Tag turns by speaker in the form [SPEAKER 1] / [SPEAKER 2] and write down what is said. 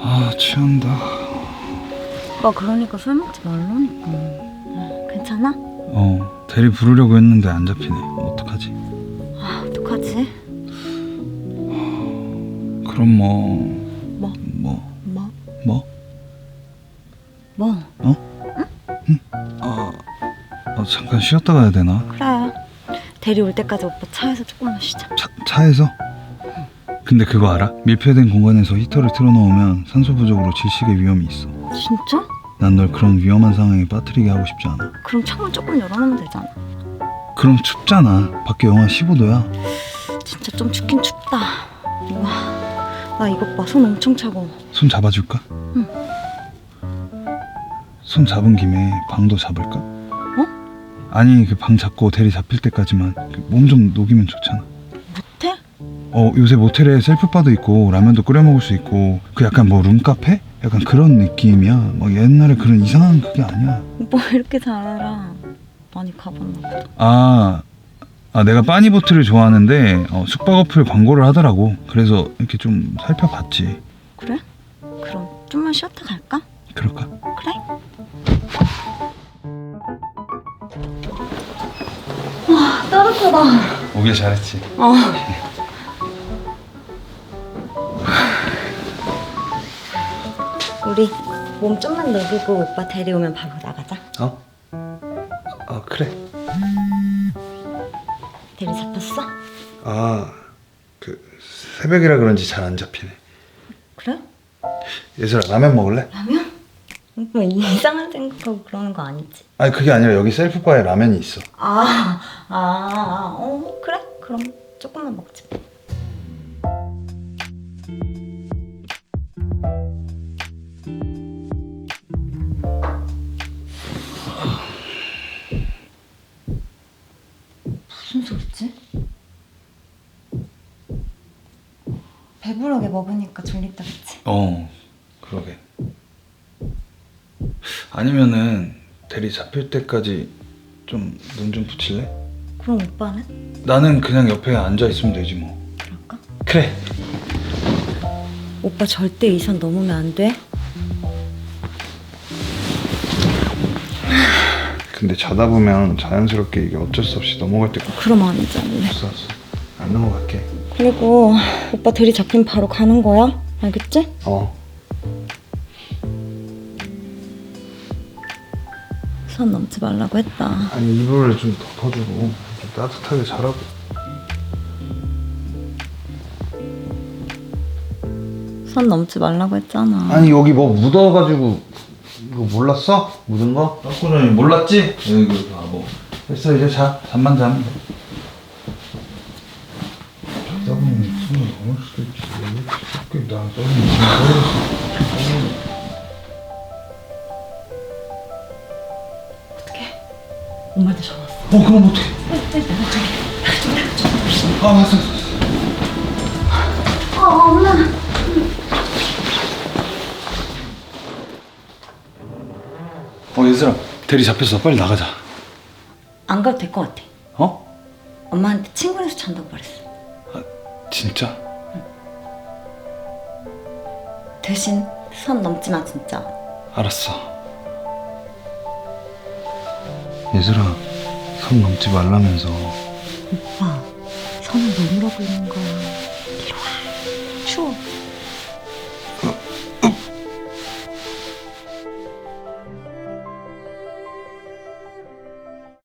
[SPEAKER 1] 아 취한다
[SPEAKER 2] 오빠 그러니까 술 먹지 말라니까. 응, 괜찮아?
[SPEAKER 1] 어 대리 부르려고 했는데 안 잡히네 어떡하지
[SPEAKER 2] 아 어떡하지?
[SPEAKER 1] 그럼 뭐
[SPEAKER 2] 뭐?
[SPEAKER 1] 뭐?
[SPEAKER 2] 뭐?
[SPEAKER 1] 뭐?
[SPEAKER 2] 뭐?
[SPEAKER 1] 아, 아 잠깐 쉬었다 가야 되나?
[SPEAKER 2] 그래. 대리 올 때까지 오빠 차에서 조금만 쉬자.
[SPEAKER 1] 차, 차에서? 근데 그거 알아? 밀폐된 공간에서 히터를 틀어놓으면 산소 부족으로 질식의 위험이 있어
[SPEAKER 2] 진짜?
[SPEAKER 1] 난 널 그런 위험한 상황에 빠뜨리게 하고 싶지 않아
[SPEAKER 2] 그럼 창문 조금 열어놓으면 되잖아.
[SPEAKER 1] 그럼 춥잖아 밖에 영하 15도야
[SPEAKER 2] 진짜 좀 춥긴 춥다. 와, 나 이것 봐. 손 엄청 차고.
[SPEAKER 1] 손 잡아줄까?
[SPEAKER 2] 응.
[SPEAKER 1] 손 잡은 김에 방도 잡을까? 아니 그 방 잡고 대리 잡힐 때까지만 몸 좀 녹이면 좋잖아? 어 요새 모텔에 셀프바도 있고 라면도 끓여 먹을 수 있고 그 약간 뭐 룸카페? 약간 그런 느낌이야 막 옛날에 그런 이상한 그게 아니야
[SPEAKER 2] 오빠 왜 이렇게 잘 알아? 많이 가봤나 보다.
[SPEAKER 1] 아, 아 내가 빠니보트를 좋아하는데 어, 숙박 어플 광고를 하더라고 그래서 이렇게 좀 살펴봤지
[SPEAKER 2] 그래? 그럼 좀만 쉬었다 갈까?
[SPEAKER 1] 그럴까?
[SPEAKER 2] 그래? 와 따뜻하다.
[SPEAKER 1] 오길 잘했지
[SPEAKER 2] 어. 우리 몸 좀만 녹이고 오빠 데려오면 바로 나가자.
[SPEAKER 1] 어? 아 그래
[SPEAKER 2] 데리 잡혔어?
[SPEAKER 1] 아 그 새벽이라 그런지 잘 안 잡히네
[SPEAKER 2] 그래?
[SPEAKER 1] 예슬아 라면 먹을래?
[SPEAKER 2] 라면? 오빠 이상한 생각하고 그러는 거 아니지?
[SPEAKER 1] 아니 그게 아니라 여기 셀프바에 라면이 있어
[SPEAKER 2] 아, 아, 아, 어, 그래? 그럼 조금만 먹자. 배부르게 먹으니까 졸립다 그치?
[SPEAKER 1] 어 그러게 아니면은 대리 잡힐 때까지 좀 눈 좀 붙일래?
[SPEAKER 2] 그럼 오빠는?
[SPEAKER 1] 나는 그냥 옆에 앉아 있으면 되지 뭐
[SPEAKER 2] 그럴까?
[SPEAKER 1] 그래
[SPEAKER 2] 오빠 절대 이 선 넘으면 안 돼?
[SPEAKER 1] 근데 자다 보면 자연스럽게 이게 어쩔 수 없이 넘어갈 때가
[SPEAKER 2] 그럼
[SPEAKER 1] 없어 없어 안 넘어갈게
[SPEAKER 2] 그리고 오빠 대리 잡히면 바로 가는 거야? 알겠지?
[SPEAKER 1] 어
[SPEAKER 2] 선 넘지 말라고 했다.
[SPEAKER 1] 아니 이불을 좀 덮어주고 좀 따뜻하게 자라고
[SPEAKER 2] 선 넘지 말라고 했잖아.
[SPEAKER 1] 아니 여기 뭐 묻어가지고 이거 몰랐어? 묻은 거? 닦고 전에 몰랐지? 여기 봐뭐 됐어 이제 자 잠만 자면 돼 넘을 수도 있지 왜 이렇게 나 떠는
[SPEAKER 2] 엄마한테 전화 왔어.
[SPEAKER 1] 어 그럼 어떡해 아 왔어 왔어
[SPEAKER 2] 어, 엄마.
[SPEAKER 1] 어 얘들아 대리 잡혔어 빨리 나가자
[SPEAKER 2] 안 가도 될 것 같아.
[SPEAKER 1] 어?
[SPEAKER 2] 엄마한테 친구네서 잔다고 말했어.
[SPEAKER 1] 진짜?
[SPEAKER 2] 대신 선 넘지 마 진짜.
[SPEAKER 1] 알았어. 예슬아, 선 넘지 말라면서.
[SPEAKER 2] 오빠, 선을 넘으라고 있는 거야. 이리 와. 추워.